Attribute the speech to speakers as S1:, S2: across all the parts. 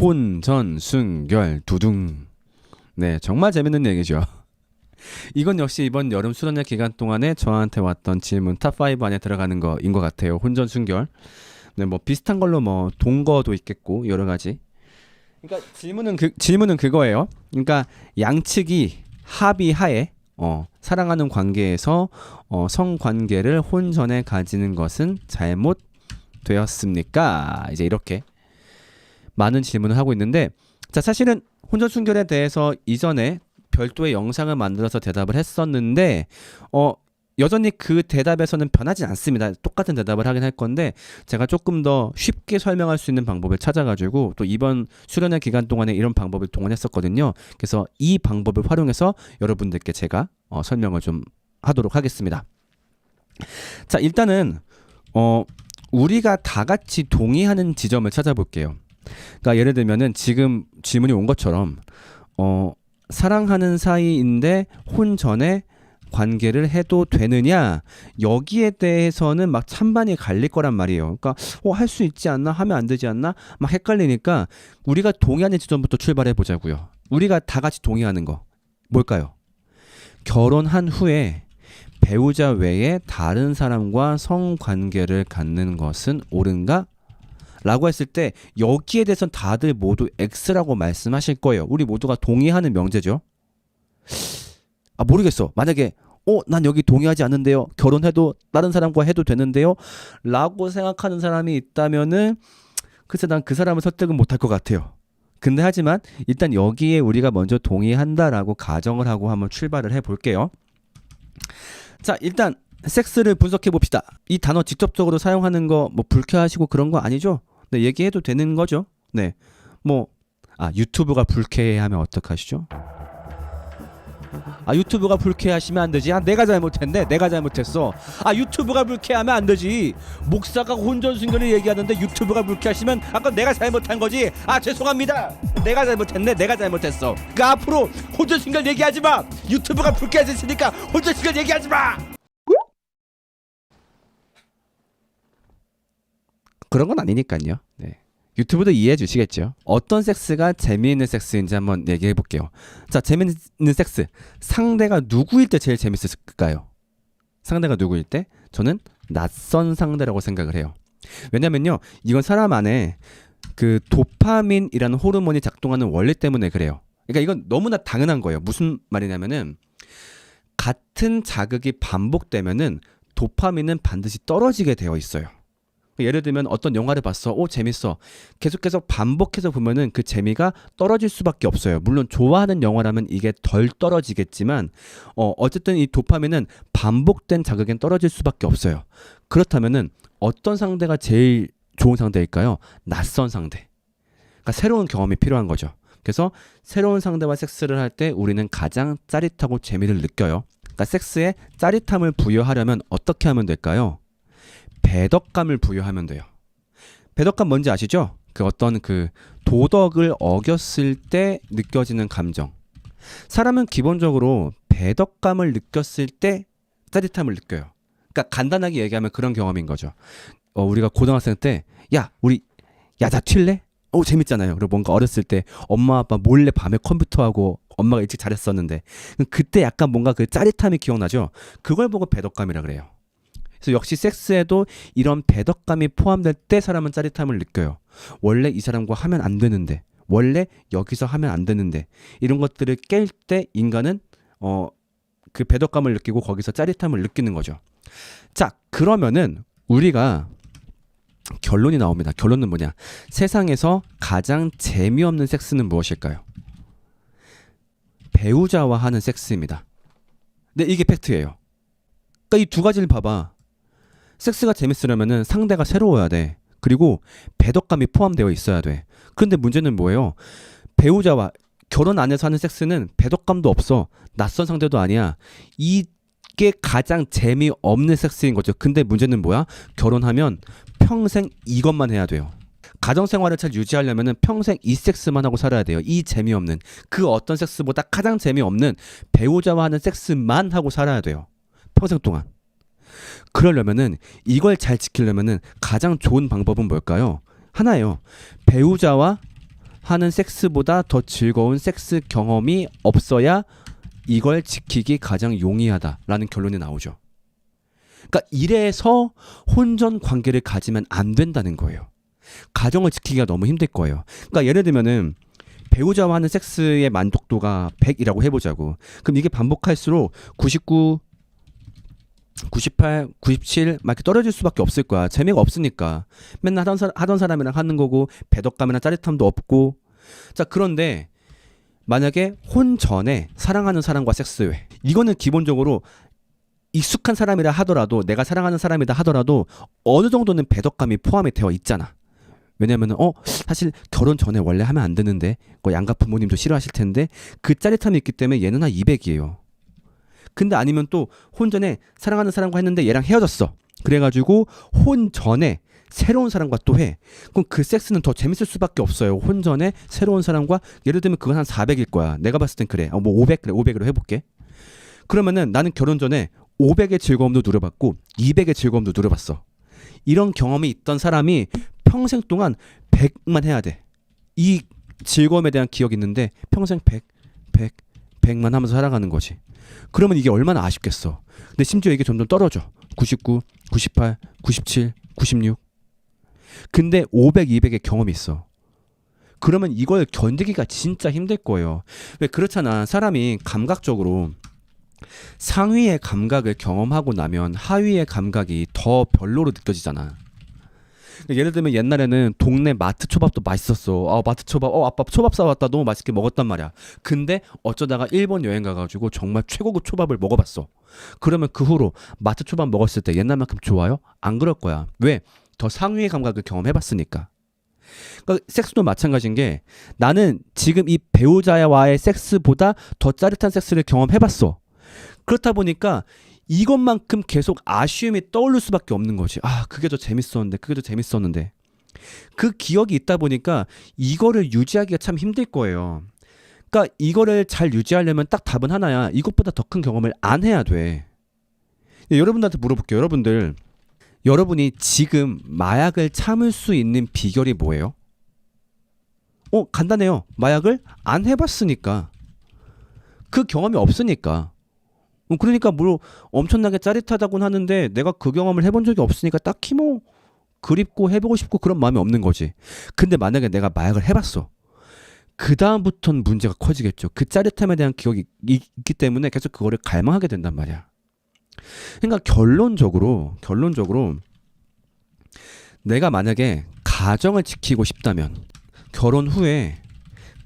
S1: 혼전 순결 두둥. 네, 정말 재밌는 얘기죠. 이건 역시 이번 여름 수련회 기간 동안에 저한테 왔던 질문 탑 5 안에 들어가는 거인 것 같아요. 혼전 순결. 네, 뭐 비슷한 걸로 뭐 동거도 있겠고 여러 가지. 그러니까 질문은 그 질문은 그거예요. 그러니까 양측이 합의하에 어, 사랑하는 관계에서 어, 성관계를 혼전에 가지는 것은 잘못되었습니까? 이제 이렇게 많은 질문을 하고 있는데 자 사실은 혼전 순결에 대해서 이전에 별도의 영상을 만들어서 대답을 했었는데 어 여전히 그 대답에서는 변하지 않습니다. 똑같은 대답을 하긴 할 건데 제가 조금 더 쉽게 설명할 수 있는 방법을 찾아가지고 또 이번 수련회 기간 동안에 이런 방법을 동원했었거든요. 그래서 이 방법을 활용해서 여러분들께 제가 어, 설명을 좀 하도록 하겠습니다. 자 일단은 어 우리가 다 같이 동의하는 지점을 찾아볼게요. 그러니까 예를 들면은 지금 질문이 온 것처럼 어 사랑하는 사이인데 혼전에 관계를 해도 되느냐 여기에 대해서는 막 찬반이 갈릴 거란 말이에요. 그러니까 어, 할 수 있지 않나 하면 안 되지 않나 막 헷갈리니까 우리가 동의하는 지점부터 출발해 보자고요. 우리가 다 같이 동의하는 거 뭘까요? 결혼한 후에 배우자 외에 다른 사람과 성관계를 갖는 것은 옳은가? 라고 했을 때 여기에 대해서는 다들 모두 X라고 말씀하실 거예요. 우리 모두가 동의하는 명제죠. 아 모르겠어. 만약에 어 난 여기 동의하지 않는데요. 결혼해도 다른 사람과 해도 되는데요. 라고 생각하는 사람이 있다면은 글쎄 난 그 사람을 설득은 못할 것 같아요. 근데 하지만 일단 여기에 우리가 먼저 동의한다라고 가정을 하고 한번 출발을 해 볼게요. 자 일단 섹스를 분석해 봅시다. 이 단어 직접적으로 사용하는 거 뭐 불쾌하시고 그런 거 아니죠? 네, 얘기해도 되는 거죠. 네. 뭐 아, 유튜브가 불쾌하면 어떡하시죠? 아, 유튜브가 불쾌하시면 안 되지. 아, 내가 잘못했네. 내가 잘못했어. 아, 유튜브가 불쾌하면 안 되지. 목사가 혼전순결을 얘기하는데 유튜브가 불쾌하시면 아까 내가 잘못한 거지. 아, 죄송합니다. 내가 잘못했네. 내가 잘못했어. 그 앞으로 혼전순결 얘기하지 마. 유튜브가 불쾌해졌으니까 혼전순결 얘기하지 마. 그런 건 아니니까요. 네. 유튜브도 이해해 주시겠죠. 어떤 섹스가 재미있는 섹스인지 한번 얘기해 볼게요. 자, 재미있는 섹스. 상대가 누구일 때 제일 재밌을까요? 상대가 누구일 때? 저는 낯선 상대라고 생각을 해요. 왜냐면요. 이건 사람 안에 그 도파민이라는 호르몬이 작동하는 원리 때문에 그래요. 그러니까 이건 너무나 당연한 거예요. 무슨 말이냐면은 같은 자극이 반복되면은 도파민은 반드시 떨어지게 되어 있어요. 예를 들면 어떤 영화를 봤어. 오, 재밌어. 계속 계속 반복해서 보면은 그 재미가 떨어질 수밖에 없어요. 물론 좋아하는 영화라면 이게 덜 떨어지겠지만 어, 어쨌든 이 도파민은 반복된 자극엔 떨어질 수밖에 없어요. 그렇다면은 어떤 상대가 제일 좋은 상대일까요? 낯선 상대. 그러니까 새로운 경험이 필요한 거죠. 그래서 새로운 상대와 섹스를 할 때 우리는 가장 짜릿하고 재미를 느껴요. 그러니까 섹스에 짜릿함을 부여하려면 어떻게 하면 될까요? 배덕감을 부여하면 돼요. 배덕감 뭔지 아시죠? 그 어떤 그 도덕을 어겼을 때 느껴지는 감정. 사람은 기본적으로 배덕감을 느꼈을 때 짜릿함을 느껴요. 그러니까 간단하게 얘기하면 그런 경험인 거죠. 어, 우리가 고등학생 때, 야, 우리, 야, 나 튈래? 오, 재밌잖아요. 그리고 뭔가 어렸을 때 엄마 아빠 몰래 밤에 컴퓨터하고 엄마가 일찍 잘했었는데, 그때 약간 뭔가 그 짜릿함이 기억나죠? 그걸 보고 배덕감이라 그래요. 그래서 역시 섹스에도 이런 배덕감이 포함될 때 사람은 짜릿함을 느껴요. 원래 이 사람과 하면 안 되는데, 원래 여기서 하면 안 되는데, 이런 것들을 깰 때 인간은 어, 그 배덕감을 느끼고 거기서 짜릿함을 느끼는 거죠. 자, 그러면은 우리가 결론이 나옵니다. 결론은 뭐냐? 세상에서 가장 재미없는 섹스는 무엇일까요? 배우자와 하는 섹스입니다. 네, 이게 팩트예요. 그러니까 이 두 가지를 봐봐. 섹스가 재밌으려면은 상대가 새로워야 돼. 그리고 배덕감이 포함되어 있어야 돼. 그런데 문제는 뭐예요? 배우자와 결혼 안에서 하는 섹스는 배덕감도 없어. 낯선 상대도 아니야. 이게 가장 재미없는 섹스인 거죠. 근데 문제는 뭐야? 결혼하면 평생 이것만 해야 돼요. 가정 생활을 잘 유지하려면은 평생 이 섹스만 하고 살아야 돼요. 이 재미없는 그 어떤 섹스보다 가장 재미없는 배우자와 하는 섹스만 하고 살아야 돼요. 평생 동안. 그러려면은 이걸 잘 지키려면은 가장 좋은 방법은 뭘까요? 하나예요. 배우자와 하는 섹스보다 더 즐거운 섹스 경험이 없어야 이걸 지키기 가장 용이하다라는 결론이 나오죠. 그러니까 이래서 혼전 관계를 가지면 안 된다는 거예요. 가정을 지키기가 너무 힘들 거예요. 그러니까 예를 들면은 배우자와 하는 섹스의 만족도가 100이라고 해보자고. 그럼 이게 반복할수록 99, 98, 97, 막 이렇게 떨어질 수밖에 없을 거야. 재미가 없으니까. 맨날 하던, 사, 하던 사람이랑 하는 거고, 배덕감이나 짜릿함도 없고. 자, 그런데 만약에 혼 전에 사랑하는 사람과 섹스해. 이거는 기본적으로 익숙한 사람이라 하더라도, 내가 사랑하는 사람이다 하더라도, 어느 정도는 배덕감이 포함이 되어 있잖아. 왜냐면은 어 사실 결혼 전에 원래 하면 안 되는데 그 양가 부모님도 싫어하실 텐데 그 짜릿함이 있기 때문에 얘는 한 200이에요. 근데 아니면 또 혼전에 사랑하는 사람과 했는데 얘랑 헤어졌어. 그래가지고 혼 전에 새로운 사람과 또 해. 그럼 그 섹스는 더 재밌을 수밖에 없어요. 혼전에 새로운 사람과 예를 들면 그건 한 400일 거야. 내가 봤을 땐 그래. 어, 뭐 500 그래. 500으로 해볼게. 그러면은 나는 결혼 전에 500의 즐거움도 누려봤고 200의 즐거움도 누려봤어. 이런 경험이 있던 사람이 평생 동안 100만 해야 돼. 이 즐거움에 대한 기억이 있는데 평생 100, 100, 100만 하면서 살아가는 거지. 그러면 이게 얼마나 아쉽겠어. 근데 심지어 이게 점점 떨어져. 99, 98, 97, 96. 근데 500, 200의 경험이 있어. 그러면 이걸 견디기가 진짜 힘들 거예요. 왜 그렇잖아. 사람이 감각적으로 상위의 감각을 경험하고 나면 하위의 감각이 더 별로로 느껴지잖아. 예를 들면 옛날에는 동네 마트 초밥도 맛있었어. 아 마트 초밥, 어 아빠 초밥 사왔다. 너무 맛있게 먹었단 말이야. 근데 어쩌다가 일본 여행 가가지고 정말 최고급 초밥을 먹어봤어. 그러면 그 후로 마트 초밥 먹었을 때 옛날만큼 좋아요? 안 그럴 거야. 왜? 더 상위의 감각을 경험해봤으니까. 그러니까 섹스도 마찬가지인 게 나는 지금 이 배우자와의 섹스보다 더 짜릿한 섹스를 경험해봤어. 그렇다 보니까 이것만큼 계속 아쉬움이 떠오를 수밖에 없는 거지. 아, 그게 더 재밌었는데, 그게 더 재밌었는데. 그 기억이 있다 보니까 이거를 유지하기가 참 힘들 거예요. 그러니까 이거를 잘 유지하려면 딱 답은 하나야. 이것보다 더 큰 경험을 안 해야 돼. 네, 여러분들한테 물어볼게요. 여러분들, 여러분이 지금 마약을 참을 수 있는 비결이 뭐예요? 어, 간단해요. 마약을 안 해봤으니까. 그 경험이 없으니까. 어, 그러니까 뭐 엄청나게 짜릿하다곤 하는데 내가 그 경험을 해본 적이 없으니까 딱히 뭐 그립고 해보고 싶고 그런 마음이 없는 거지. 근데 만약에 내가 마약을 해봤어. 그 다음부터는 문제가 커지겠죠. 그 짜릿함에 대한 기억이 있- 있기 때문에 계속 그거를 갈망하게 된단 말이야. 그러니까 결론적으로 결론적으로 내가 만약에 가정을 지키고 싶다면 결혼 후에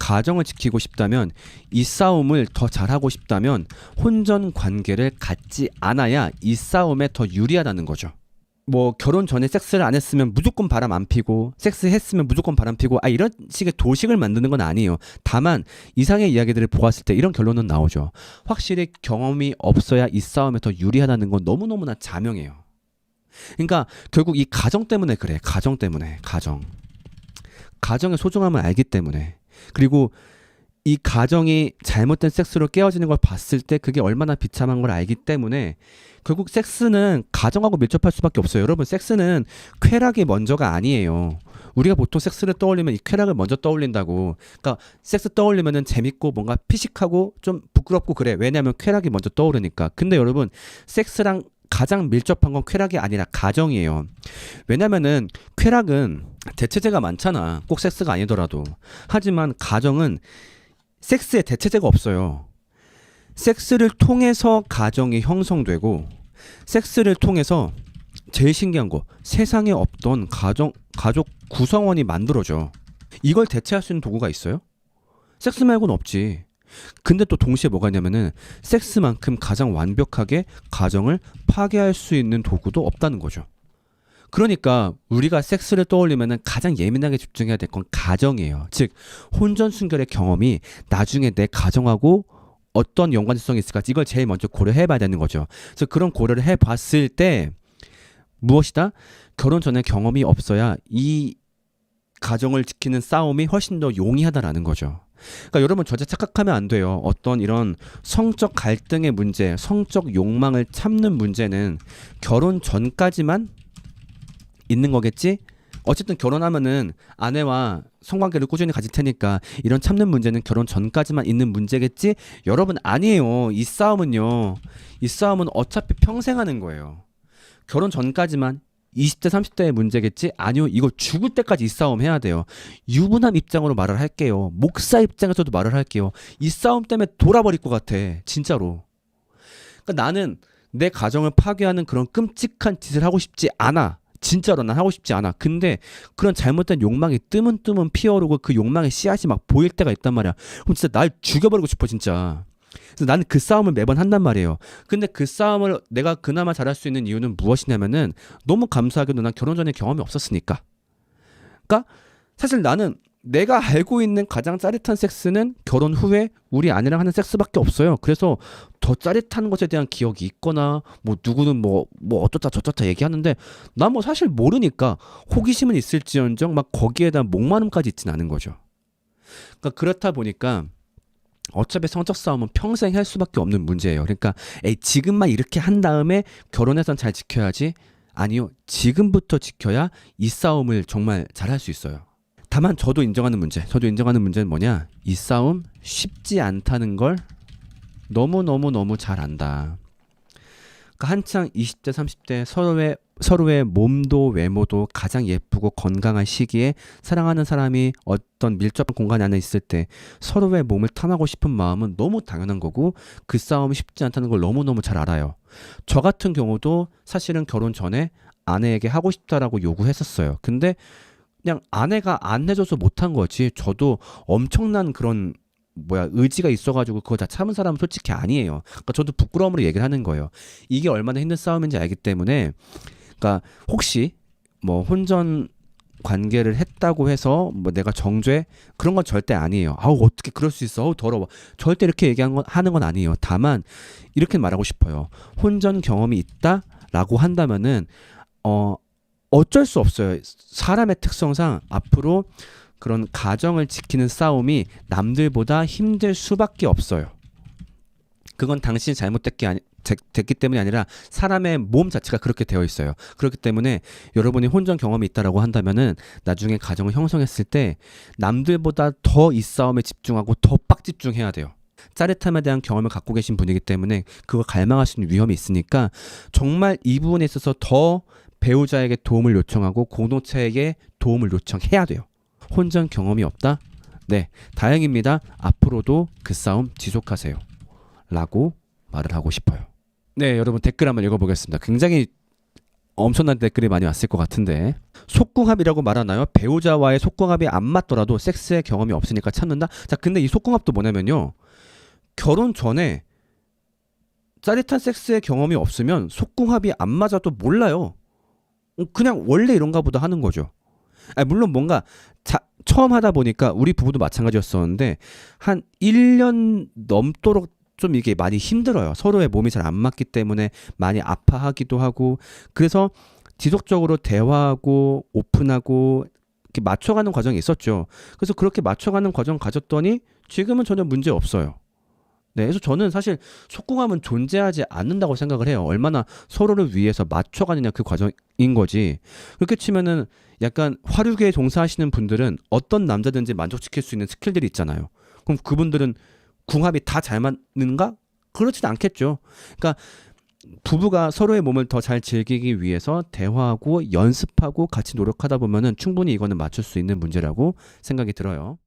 S1: 가정을 지키고 싶다면 이 싸움을 더 잘하고 싶다면 혼전 관계를 갖지 않아야 이 싸움에 더 유리하다는 거죠. 뭐 결혼 전에 섹스를 안 했으면 무조건 바람 안 피고 섹스 했으면 무조건 바람 피고 아 이런 식의 도식을 만드는 건 아니에요. 다만 이상의 이야기들을 보았을 때 이런 결론은 나오죠. 확실히 경험이 없어야 이 싸움에 더 유리하다는 건 너무너무나 자명해요. 그러니까 결국 이 가정 때문에 그래. 가정 때문에. 가정. 가정의 소중함을 알기 때문에. 그리고 이 가정이 잘못된 섹스로 깨어지는 걸 봤을 때 그게 얼마나 비참한 걸 알기 때문에 결국 섹스는 가정하고 밀접할 수밖에 없어요. 여러분, 섹스는 쾌락이 먼저가 아니에요. 우리가 보통 섹스를 떠올리면 이 쾌락을 먼저 떠올린다고. 그러니까 섹스 떠올리면은 재밌고 뭔가 피식하고 좀 부끄럽고 그래. 왜냐하면 쾌락이 먼저 떠오르니까. 근데 여러분, 섹스랑 가장 밀접한 건 쾌락이 아니라 가정이에요. 왜냐면은 쾌락은 대체제가 많잖아. 꼭 섹스가 아니더라도. 하지만 가정은 섹스에 대체제가 없어요. 섹스를 통해서 가정이 형성되고 섹스를 통해서 제일 신기한 거 세상에 없던 가정 가족 구성원이 만들어져. 이걸 대체할 수 있는 도구가 있어요? 섹스 말고는 없지. 근데 또 동시에 뭐가 있냐면은 섹스만큼 가장 완벽하게 가정을 파괴할 수 있는 도구도 없다는 거죠. 그러니까 우리가 섹스를 떠올리면은 가장 예민하게 집중해야 될 건 가정이에요. 즉 혼전 순결의 경험이 나중에 내 가정하고 어떤 연관성이 있을까 이걸 제일 먼저 고려해 봐야 되는 거죠. 그래서 그런 고려를 해 봤을 때 무엇이다? 결혼 전에 경험이 없어야 이 가정을 지키는 싸움이 훨씬 더 용이하다라는 거죠. 그러니까 여러분 절대 착각하면 안 돼요. 어떤 이런 성적 갈등의 문제, 성적 욕망을 참는 문제는 결혼 전까지만 있는 거겠지? 어쨌든 결혼하면은 아내와 성관계를 꾸준히 가질 테니까 이런 참는 문제는 결혼 전까지만 있는 문제겠지? 여러분 아니에요. 이 싸움은요. 이 싸움은 어차피 평생 하는 거예요. 결혼 전까지만 20대 30대의 문제겠지? 아니요. 이거 죽을 때까지 이 싸움 해야 돼요. 유부남 입장으로 말을 할게요. 목사 입장에서도 말을 할게요. 이 싸움 때문에 돌아버릴 것 같아. 진짜로. 그러니까 나는 내 가정을 파괴하는 그런 끔찍한 짓을 하고 싶지 않아. 진짜로 난 하고 싶지 않아. 근데 그런 잘못된 욕망이 뜨문뜨문 피어오르고 그 욕망의 씨앗이 막 보일 때가 있단 말이야. 그럼 진짜 날 죽여버리고 싶어 진짜. 그래서 나는 그 싸움을 매번 한단 말이에요. 근데 그 싸움을 내가 그나마 잘할 수 있는 이유는 무엇이냐면은 너무 감사하게도 난 결혼 전에 경험이 없었으니까. 그러니까 사실 나는 내가 알고 있는 가장 짜릿한 섹스는 결혼 후에 우리 아내랑 하는 섹스밖에 없어요. 그래서 더 짜릿한 것에 대한 기억이 있거나 뭐 누구는 뭐뭐 어쩌다 저쩌다 얘기하는데 난뭐 사실 모르니까 호기심은 있을지언정 막 거기에 대한 목마름까지 있진 않은 거죠. 그러니까 그렇다 보니까 어차피 성적 싸움은 평생 할 수밖에 없는 문제예요. 그러니까 에이 지금만 이렇게 한 다음에 결혼해선 잘 지켜야지. 아니요. 지금부터 지켜야 이 싸움을 정말 잘 할 수 있어요. 다만 저도 인정하는 문제. 저도 인정하는 문제는 뭐냐? 이 싸움 쉽지 않다는 걸 너무 너무 너무 잘 안다. 그러니까 한창 20대 30대 서로의 서로의 몸도 외모도 가장 예쁘고 건강한 시기에 사랑하는 사람이 어떤 밀접한 공간 안에 있을 때 서로의 몸을 탐하고 싶은 마음은 너무 당연한 거고 그 싸움이 쉽지 않다는 걸 너무너무 잘 알아요. 저 같은 경우도 사실은 결혼 전에 아내에게 하고 싶다라고 요구했었어요. 근데 그냥 아내가 안 해줘서 못한 거지. 저도 엄청난 그런 뭐야 의지가 있어가지고 그거 다 참은 사람은 솔직히 아니에요. 그러니까 저도 부끄러움으로 얘기를 하는 거예요. 이게 얼마나 힘든 싸움인지 알기 때문에, 그러니까 혹시 뭐 혼전 관계를 했다고 해서 뭐 내가 정죄 그런 건 절대 아니에요. 아우 어떻게 그럴 수 있어? 아우 더러워. 절대 이렇게 얘기하는 건 하는 건 아니에요. 다만 이렇게 말하고 싶어요. 혼전 경험이 있다라고 한다면은 어 어쩔 수 없어요. 사람의 특성상 앞으로 그런 가정을 지키는 싸움이 남들보다 힘들 수밖에 없어요. 그건 당신이 잘못됐기 아니, 제- 됐기 때문이 아니라 사람의 몸 자체가 그렇게 되어 있어요. 그렇기 때문에 여러분이 혼전 경험이 있다라고 한다면은 나중에 가정을 형성했을 때 남들보다 더 이 싸움에 집중하고 더 빡 집중해야 돼요. 짜릿함에 대한 경험을 갖고 계신 분이기 때문에 그걸 갈망할 수 있는 위험이 있으니까 정말 이 부분에 있어서 더 배우자에게 도움을 요청하고 공동체에게 도움을 요청해야 돼요. 혼전 경험이 없다? 네, 다행입니다. 앞으로도 그 싸움 지속하세요. 라고 말을 하고 싶어요. 네, 여러분 댓글 한번 읽어보겠습니다. 굉장히 엄청난 댓글이 많이 왔을 것 같은데 속궁합이라고 말하나요? 배우자와의 속궁합이 안 맞더라도 섹스의 경험이 없으니까 참는다? 자, 근데 이 속궁합도 뭐냐면요. 결혼 전에 짜릿한 섹스의 경험이 없으면 속궁합이 안 맞아도 몰라요. 어, 그냥 원래 이런가 보다 하는 거죠. 아니, 물론 뭔가 자, 처음 하다 보니까 우리 부부도 마찬가지였었는데 한 1년 넘도록 좀 이게 많이 힘들어요. 서로의 몸이 잘 안 맞기 때문에 많이 아파하기도 하고 그래서 지속적으로 대화하고 오픈하고 이렇게 맞춰가는 과정이 있었죠. 그래서 그렇게 맞춰가는 과정 가졌더니 지금은 전혀 문제 없어요. 네, 그래서 저는 사실 속궁합은 존재하지 않는다고 생각을 해요. 얼마나 서로를 위해서 맞춰가느냐 그 과정인 거지. 그렇게 치면은 약간 화류계에 종사하시는 분들은 어떤 남자든지 만족시킬 수 있는 스킬들이 있잖아요. 그럼 그분들은 궁합이 다 잘 맞는가? 그렇진 않겠죠. 그러니까 부부가 서로의 몸을 더 잘 즐기기 위해서 대화하고 연습하고 같이 노력하다 보면은 충분히 이거는 맞출 수 있는 문제라고 생각이 들어요.